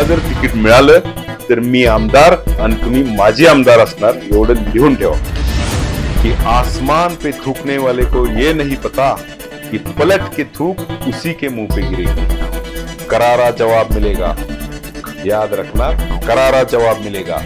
मला जर तिकीट मिळालं, तर मी आमदार आणि तुम्ही माझे आमदार असणार, एवढं लिहून ठेवा. की आसमान पे थूकने वाले को ये नहीं पता कि पलट के थूक उसी के मुँह पे गिरेगी. करारा जवाब मिलेगा. याद रखना, करारा जवाब मिलेगा.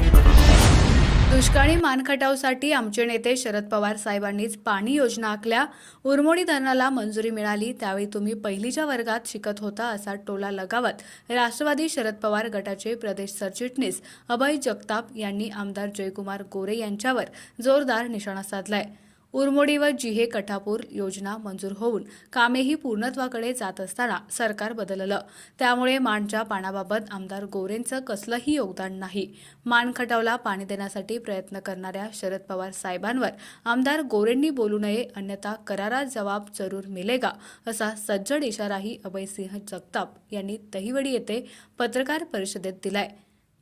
दुष्काळी मानखटावसाठी आमचे नेते शरद पवार साहेबांनीच पाणी योजना आखल्या. उरमोडी धरणाला मंजुरी मिळाली त्यावेळी तुम्ही पहिलीच्या वर्गात शिकत होता असा टोला लगावत राष्ट्रवादी शरद पवार गटाचे प्रदेश सरचिटणीस अभय जगताप यांनी आमदार जयकुमार गोरे यांच्यावर जोरदार निशाणा साधलाय. उरमोडी व जिहे कठापूर योजना मंजूर होऊन कामेही पूर्णत्वाकडे जात असताना सरकार बदललं. त्यामुळे मानच्या पाण्याबाबत आमदार गोरेंचं कसलंही योगदान नाही. मान खटावला पाणी देण्यासाठी प्रयत्न करणाऱ्या शरद पवार साहेबांवर आमदार गोरेंनी बोलू नये अन्यथा करारा जबाब जरूर मिलेगा असा सज्जड इशाराही अभयसिंह जगताप यांनी दहिवडी येथे पत्रकार परिषदेत दिलाय.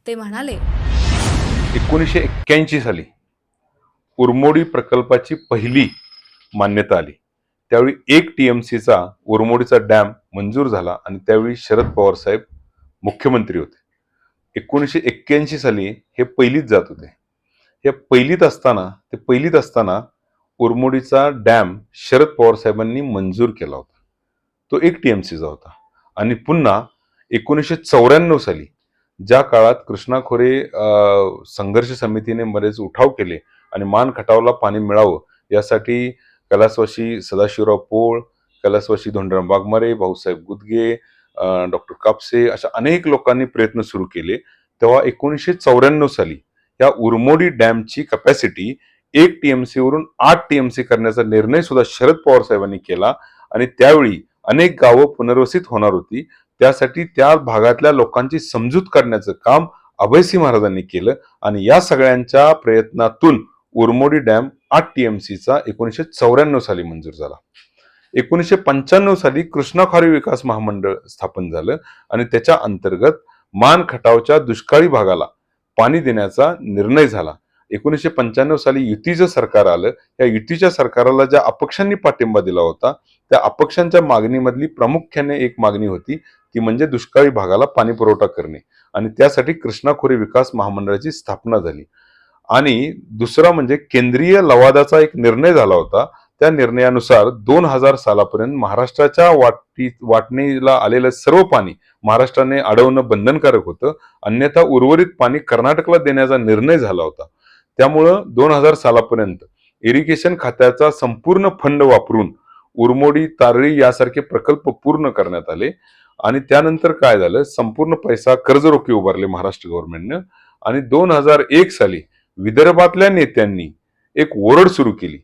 ते म्हणाले एकोणीसशे एक्क्याऐंशी साली उरमोडी प्रकल्पाची पहिली मान्यता आली. त्यावेळी एक टीएमसीचा उरमोडीचा डॅम मंजूर झाला आणि त्यावेळी शरद पवार साहेब मुख्यमंत्री होते. एकोणीसशे एक्क्याऐंशी साली हे पहिलीत जात होते. या पहिलीत असताना ते पहिलीत असताना उरमोडीचा डॅम शरद पवार साहेबांनी मंजूर केला होता. तो एक टीएमसीचा होता. आणि पुन्हा एकोणीसशे चौऱ्याण्णव साली ज्या काळात कृष्णा खोरे संघर्ष समितीने बरेच उठाव केले आणि मान खटावला पाणी मिळावं यासाठी कलासवाशी सदाशिवराव पोळ कलासवाशी धोंडराम वाघमारे भाऊसाहेब गुदगे डॉक्टर कापसे अशा अनेक लोकांनी प्रयत्न सुरू केले. तेव्हा एकोणीसशे चौऱ्याण्णव साली या उरमोडी डॅमची कपॅसिटी एक टीएमसी वरून आठ टीएमसी करण्याचा निर्णय सुद्धा शरद पवार साहेबांनी केला आणि त्यावेळी अनेक गावं पुनर्वसित होणार होती. त्यासाठी त्या भागातल्या लोकांची समजूत काढण्याचं काम अभयसिंह महाराजांनी केलं आणि या सगळ्यांच्या प्रयत्नातून उरमोडी डॅम आठ टी एम सीचा एकोणीसशे चौऱ्याण्णव साली मंजूर झाला. एकोणीसशे पंच्याण्णव साली कृष्णा खारी विकास महामंडळ स्थापन झालं आणि त्याच्या अंतर्गत मान खटावच्या दुष्काळी भागाला पाणी देण्याचा निर्णय झाला. एकोणीसशे पंच्याण्णव साली युतीचं सरकार आलं. या युतीच्या सरकाराला ज्या अपक्षांनी पाठिंबा दिला होता त्या अपक्षांच्या मागणीमधली प्रामुख्याने एक मागणी होती ती म्हणजे दुष्काळी भागाला पाणी पुरवठा करणे. आणि त्यासाठी कृष्णाखोरी विकास महामंडळाची स्थापना झाली. आणि दुसरा म्हणजे केंद्रीय लवादाचा एक निर्णय झाला होता. त्या निर्णयानुसार दोन हजार सालापर्यंत महाराष्ट्राच्या वाटी वाटणीला आलेलं सर्व पाणी महाराष्ट्राने अडवणं बंधनकारक होतं. अन्यथा उर्वरित पाणी कर्नाटकला देण्याचा निर्णय झाला होता. त्यामुळं दोन हजार सालापर्यंत इरिगेशन खात्याचा संपूर्ण फंड वापरून उरमोडी तारळी यासारखे प्रकल्प पूर्ण करण्यात आले. आणि त्यानंतर काय झालं? संपूर्ण पैसा कर्जरोखी उभारले महाराष्ट्र गव्हर्नमेंटनं आणि दोन हजार एक साली विदर्भातल्या नेत्यांनी एक ओरड सुरू केली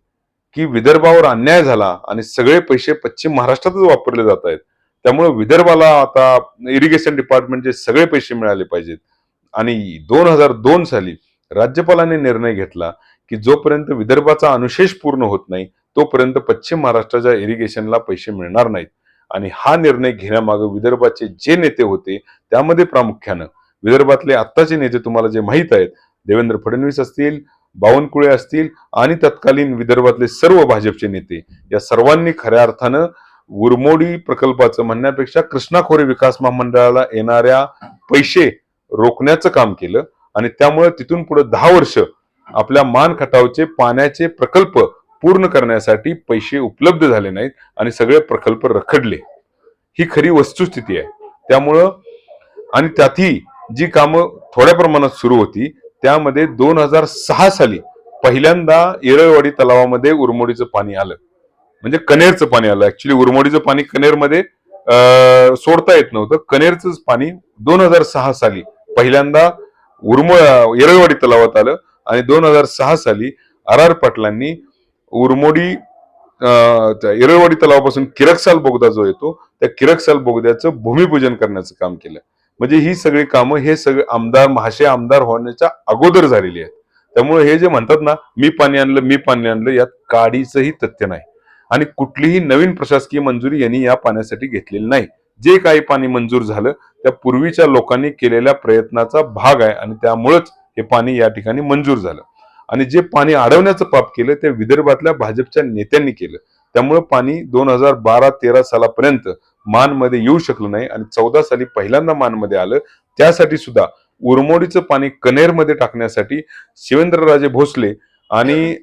की विदर्भावर अन्याय झाला आणि सगळे पैसे पश्चिम महाराष्ट्रातच वापरले जात आहेत. त्यामुळे विदर्भाला आता इरिगेशन डिपार्टमेंटचे सगळे पैसे मिळाले पाहिजेत. आणि दोन हजार दोन साली राज्यपालांनी निर्णय घेतला की जोपर्यंत विदर्भाचा अनुशेष पूर्ण होत नाही तोपर्यंत पश्चिम महाराष्ट्राच्या इरिगेशनला पैसे मिळणार नाहीत. आणि हा निर्णय घेण्यामागे विदर्भाचे जे नेते होते त्यामध्ये प्रामुख्यानं विदर्भातले आत्ताचे नेते तुम्हाला जे माहीत आहेत देवेंद्र फडणवीस असतील बावनकुळे असतील आणि तत्कालीन विदर्भातले सर्व भाजपचे नेते या सर्वांनी खऱ्या अर्थानं उरमोडी प्रकल्पाचं म्हणण्यापेक्षा कृष्णा खोरे विकास महामंडळाला येणाऱ्या पैसे रोखण्याचं काम केलं आणि त्यामुळे तिथून पुढे दहा वर्ष आपल्या मान खटावचे पाण्याचे प्रकल्प पूर्ण करण्यासाठी पैसे उपलब्ध झाले नाहीत आणि सगळे प्रकल्प रखडले. ही खरी वस्तुस्थिती आहे. त्यामुळं आणि त्यातही जी कामं थोड्या प्रमाणात सुरू होती त्यामध्ये दोन हजार सहा साली पहिल्यांदा येरळवाडी तलावामध्ये उरमोडीचं पाणी आलं. म्हणजे कनेरचं पाणी आलं. ऍक्च्युली उरमोडीचं पाणी कनेरमध्ये सोडता येत नव्हतं. कनेरचंच पाणी दोन हजार सहा साली पहिल्यांदा उरमो येरळवाडी तलावात आलं. आणि दोन हजार सहा साली आर आर पाटलांनी उरमोडी त्या येरळवाडी तलावापासून किरकसाल बोगदा जो येतो त्या किरकसाल बोगद्याचं भूमिपूजन करण्याचं काम केलं. म्हणजे ही सगळी कामं हे सगळे आमदार महाशय आमदार होण्याच्या अगोदर झालेली आहेत. त्यामुळे हे जे म्हणतात ना मी पाणी आणलं मी पाणी आणलं यात काडीचंही तथ्य नाही. आणि कुठलीही नवीन प्रशासकीय मंजुरी यांनी या पाण्यासाठी घेतलेली नाही. जे काही पाणी मंजूर झालं त्या पूर्वीच्या लोकांनी केलेल्या प्रयत्नाचा भाग आहे आणि त्यामुळेच हे पाणी या ठिकाणी मंजूर झालं. आणि जे पाणी अडवण्याचं पाप केलं ते विदर्भातल्या भाजपच्या नेत्यांनी केलं. त्यामुळे पाणी दोन हजार बारा तेरा सालापर्यंत मानमध्ये येऊ शकलं नाही आणि चौदा साली पहिल्यांदा मानमध्ये आलं त्यासाठी सुद्धा उरमोडीचं पाणी कनेरमध्ये टाकण्यासाठी शिवेंद्रराजे भोसले आणि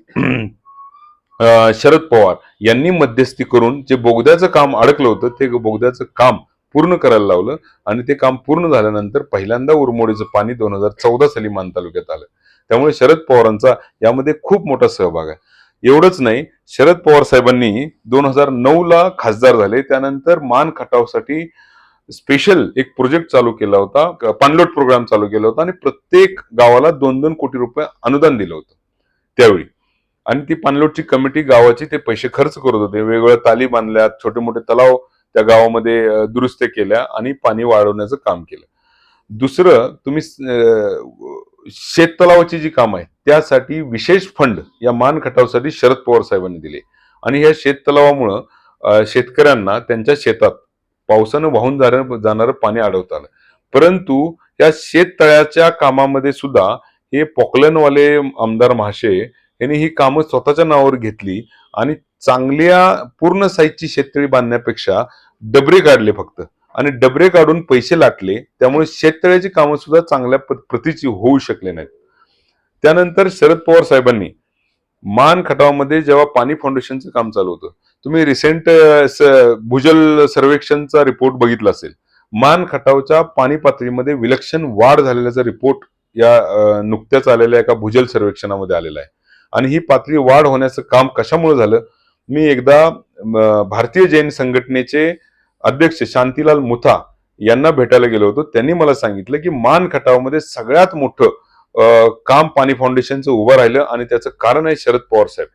शरद पवार यांनी मध्यस्थी करून जे बोगद्याचं काम अडकलं होतं ते बोगद्याचं काम पूर्ण करायला लावलं आणि ते काम पूर्ण झाल्यानंतर पहिल्यांदा उरमोडीचं पाणी दोन हजार चौदा साली मान तालुक्यात आलं. त्यामुळे शरद पवारांचा यामध्ये खूप मोठा सहभाग आहे. एवढंच नाही शरद पवार साहेबांनी दोन हजार नऊ ला खासदार झाले. त्यानंतर मान खटावसाठी स्पेशल एक प्रोजेक्ट चालू केला होता पाणलोट प्रोग्राम चालू केला होता आणि प्रत्येक गावाला दोन दोन कोटी रुपये अनुदान दिलं होतं त्यावेळी. आणि ती पाणलोटची कमिटी गावाची ते पैसे खर्च करत होते. वेगवेगळ्या ताली बांधल्या छोटे मोठे तलाव त्या गावामध्ये दुरुस्त केल्या आणि पाणी वाढवण्याचं काम केलं. दुसरं तुम्ही शेततलावाची जी काम आहे त्यासाठी विशेष फंड या मान खटावसाठी शरद पवार साहेबांनी दिले. आणि ह्या शेततलावामुळं शेतकऱ्यांना त्यांच्या शेतात पावसानं वाहून जाणारं जाणारं पाणी अडवता आलं. परंतु या शेततळ्याच्या कामामध्ये सुद्धा हे पॉकलनवाले आमदार महाशय यांनी ही कामं स्वतःच्या नावावर घेतली आणि चांगल्या पूर्ण साईजची शेततळी बांधण्यापेक्षा डबरे काढले फक्त. आणि डबरे काढून पैसे लाटले त्यामुळे शेततळ्याची कामं सुद्धा चांगल्या प्रतीची होऊ शकले नाहीत. त्यानंतर शरद पवार साहेबांनी मान खटावामध्ये जेव्हा पाणी फाउंडेशनचं काम चालू होतं तुम्ही रिसेंट भूजल सर्वेक्षणचा रिपोर्ट बघितला असेल. मान खटावच्या पाणी पातळीमध्ये विलक्षण वाढ झालेल्याचा रिपोर्ट या नुकत्याच आलेल्या एका भूजल सर्वेक्षणामध्ये आलेला आहे. आणि ही पातळी वाढ होण्याचं काम कशामुळे झालं? मी एकदा भारतीय जैन संघटनेचे अध्यक्ष शांतीलाल मुथा यांना भेटायला गेलो होतो. त्यांनी मला सांगितलं की मान खटावमध्ये सगळ्यात मोठं काम पाणी फाउंडेशनचं उभं राहिलं आणि त्याचं कारण आहे शरद पवार साहेब.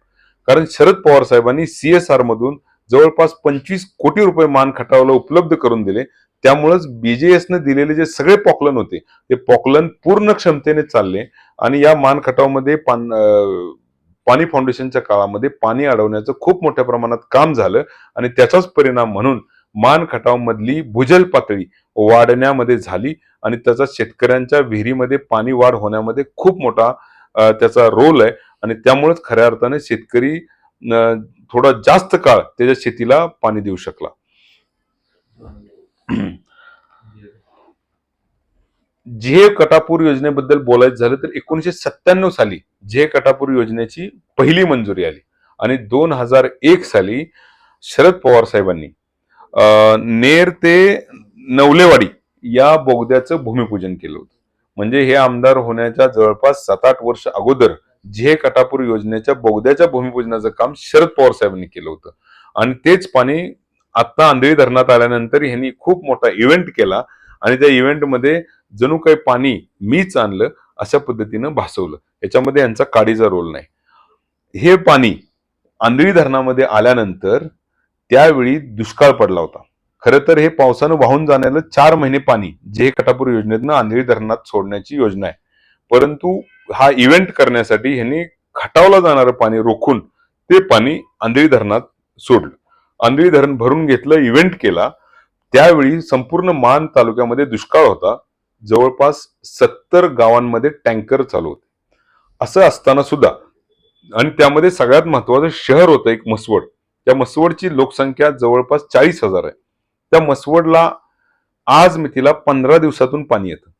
कारण शरद पवार साहेबांनी सीएसआर मधून जवळपास पंचवीस कोटी रुपये मान खटावला उपलब्ध करून दिले. त्यामुळेच बीजेएसने दिलेले जे सगळे पॉकलन होते ते पॉकलन पूर्ण क्षमतेने चालले आणि या मान खटावमध्ये पान पाणी फाउंडेशनच्या काळामध्ये पाणी अडवण्याचं खूप मोठ्या प्रमाणात काम झालं आणि त्याचाच परिणाम म्हणून मान खटावमधली भूजल पातळी वाढण्यामध्ये झाली आणि त्याचा शेतकऱ्यांच्या विहिरीमध्ये पाणी वाढ होण्यामध्ये खूप मोठा त्याचा रोल आहे. आणि त्यामुळेच खऱ्या अर्थाने शेतकरी थोडा जास्त काळ त्याच्या शेतीला पाणी देऊ शकला. झे कटापूर योजनेबद्दल बोलायचं झालं तर एकोणीशे सत्त्याण्णव साली झे कटापूर योजनेची पहिली मंजुरी आली. आणि दोन हजार एक साली शरद पवार साहेबांनी नेर ते नवलेवाडी या बोगद्याचं भूमिपूजन केलं होतं. म्हणजे हे आमदार होण्याच्या जवळपास सात आठ वर्ष अगोदर झे कटापूर योजनेच्या बोगद्याच्या भूमिपूजनाचं काम शरद पवार साहेबांनी केलं होतं. आणि तेच पाणी आता आंधळी धरणात आल्यानंतर ह्यांनी खूप मोठा इव्हेंट केला आणि त्या इव्हेंटमध्ये जणू काही पाणी मीच आणलं अशा पद्धतीनं भासवलं. याच्यामध्ये यांचा काडीचा रोल नाही. हे पाणी आंधळी धरणामध्ये आल्यानंतर त्यावेळी दुष्काळ पडला होता. खरं तर हे पावसानं वाहून जाण्याला चार महिने पाणी जे कटापूर योजनेतनं आंधळी धरणात सोडण्याची योजना आहे. परंतु हा इव्हेंट करण्यासाठी ह्यांनी खटावला जाणारं पाणी रोखून ते पाणी आंधळी धरणात सोडलं. आंधळी धरण भरून घेतलं इव्हेंट केला. त्यावेळी संपूर्ण मान तालुक्यामध्ये दुष्काळ होता. जवळपास सत्तर गावांमध्ये टँकर चालू होते. असं असताना सुद्धा आणि त्यामध्ये सगळ्यात महत्वाचं शहर होतं एक मसवड त्या मसवडची लोकसंख्या जवळपास चाळीस हजार आहे. त्या मसवडला आज मी तिला पंधरा दिवसातून पाणी येतं.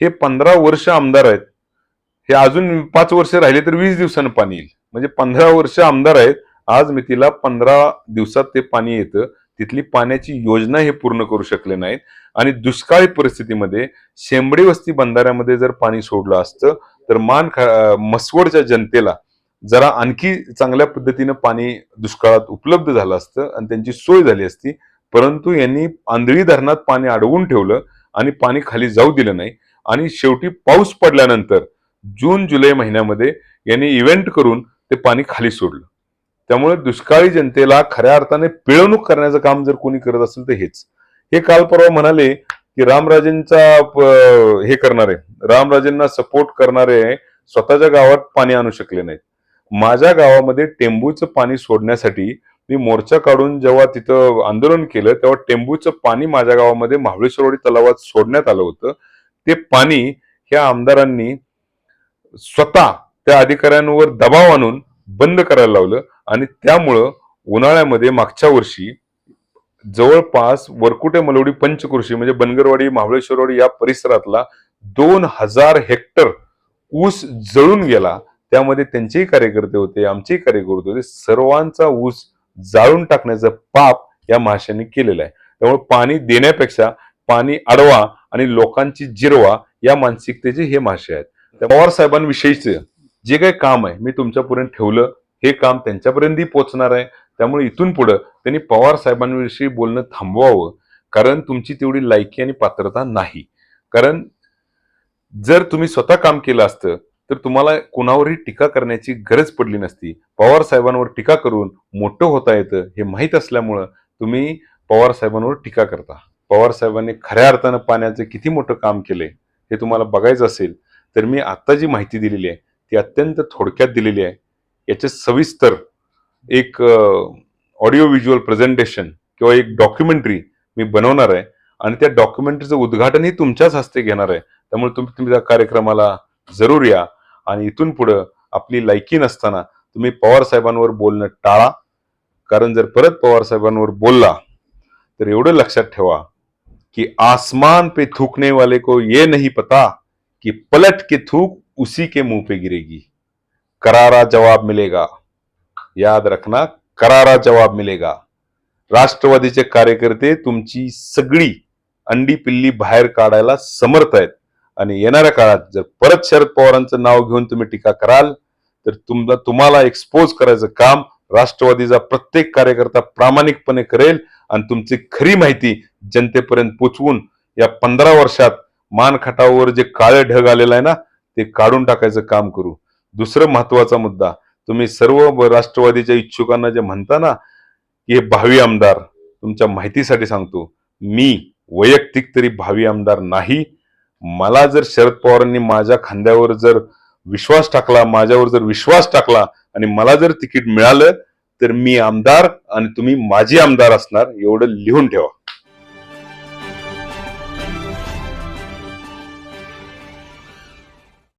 हे पंधरा वर्ष आमदार आहेत. हे अजून पाच वर्ष राहिले तर वीस दिवसानं पाणी येईल. म्हणजे पंधरा वर्ष आमदार आहेत. आज मी तिला पंधरा दिवसात ते पाणी येतं. तिथली पाण्याची योजना हे पूर्ण करू शकले नाहीत. आणि दुष्काळी परिस्थितीमध्ये शेंबडी वस्ती बंधाऱ्यामध्ये जर पाणी सोडलं असतं तर मान खा मसवडच्या जनतेला जरा आणखी चांगल्या पद्धतीनं पाणी दुष्काळात उपलब्ध झालं असतं आणि त्यांची सोय झाली असती परंतु यांनी आंधळी धरणात पाणी अडवून ठेवलं आणि पाणी खाली जाऊ दिलं नाही. आणि शेवटी पाऊस पडल्यानंतर जून जुलै महिन्यामध्ये यांनी इव्हेंट करून ते पाणी खाली सोडलं. त्यामुळे दुष्काळी जनतेला खऱ्या अर्थाने पिळवणूक करण्याचं काम जर कोणी करत असेल तर हेच. हे काल परवा म्हणाले की रामराजेंचा हे करणारे रामराजेंना सपोर्ट करणारे स्वतःच्या गावात पाणी आणू शकले नाहीत. माझ्या गावामध्ये टेंबूचं पाणी सोडण्यासाठी मी मोर्चा काढून जेव्हा तिथं आंदोलन केलं तेव्हा टेंबूचं पाणी माझ्या गावामध्ये महाबळेश्वरवाडी तलावात सोडण्यात आलं होतं. ते पाणी ह्या आमदारांनी स्वतः त्या अधिकाऱ्यांवर दबाव आणून बंद करायला लावलं आणि त्यामुळं उन्हाळ्यामध्ये मागच्या वर्षी जवळपास वरकुटे मलवडी पंचकृषी म्हणजे बनगरवाडी महाबळेश्वरवाडी या परिसरातला दोन हजार हेक्टर ऊस जळून गेला. त्यामध्ये त्यांचेही कार्यकर्ते होते आमचेही कार्यकर्ते होते. सर्वांचा ऊस जाळून टाकण्याचं पाप या महाशयांनी केलेलं आहे. त्यामुळे पाणी देण्यापेक्षा पाणी अडवा आणि लोकांची जिरवा या मानसिकतेचे हे महाशय आहेत. त्या पवार साहेबांविषयीचे जे काही काम आहे मी तुमच्यापर्यंत ठेवलं. हे काम त्यांच्यापर्यंतही पोहोचणार आहे. त्यामुळे इथून पुढं त्यांनी पवार साहेबांविषयी बोलणं थांबवावं. कारण तुमची तेवढी लायकी आणि पात्रता नाही. कारण जर तुम्ही स्वतः काम केलं असतं तर तुम्हाला कोणावरही टीका करण्याची गरज पडली नसती. पवार साहेबांवर टीका करून मोठं होता येतं हे माहीत असल्यामुळं तुम्ही पवार साहेबांवर टीका करता. पवार साहेबांनी खऱ्या अर्थानं पाण्याचं किती मोठं काम केले हे तुम्हाला बघायचं असेल तर मी आत्ता जी माहिती दिलेली आहे ती अत्यंत थोडक्यात दिलेली आहे. याचे सविस्तर एक ऑडिओ व्हिज्युअल प्रेझेंटेशन किंवा एक डॉक्युमेंटरी मी बनवणार आहे आणि त्या डॉक्युमेंटरीचं उद्घाटनही तुमच्याच हस्ते घेणार आहे. त्यामुळे तुम्ही तुम्ही त्या कार्यक्रमाला जरूर या. आणि इथून पुढं आपली लायकी नसताना तुम्ही पवार साहेबांवर बोलणं टाळा. कारण जर परत पवार साहेबांवर बोलला तर एवढं लक्षात ठेवा कि आसमान पे थूकने वाले को ये नहीं पता कि पलट के थूक उसी के मुंह पे गिरेगी। करारा जवाब मिलेगा। याद रखना करारा जवाब मिलेगा। राष्ट्रवादीचे कार्यकर्ते तुमची सगळी अंडी पिल्ली बाहेर काढायला समर्थ आहेत. आणि येणाऱ्या काळात जर परत शरद पवारांचं नाव घेऊन तुम्ही टीका कराल तर तुमला तुम्हाला एक्सपोज करायचं काम राष्ट्रवादीचा प्रत्येक कार्यकर्ता प्रामाणिकपणे करेल आणि तुमची खरी माहिती जनतेपर्यंत पोचवून या पंधरा वर्षात मानखटावर जे काळे ढग आलेलं आहे ना ते काढून टाकायचं काम करू. दुसरं महत्त्वाचा मुद्दा तुम्ही सर्व राष्ट्रवादीच्या इच्छुकांना जे म्हणता ना की हे भावी आमदार तुमच्या माहितीसाठी सांगतो मी वैयक्तिक तरी भावी आमदार नाही मला जर शरद पवारांनी माझ्या खांद्यावर जर विश्वास टाकला माझ्यावर जर विश्वास टाकला आणि मला जर तिकीट मिळालं तर मी आमदार आणि तुम्ही माझे आमदार असणार एवढं लिहून ठेवा.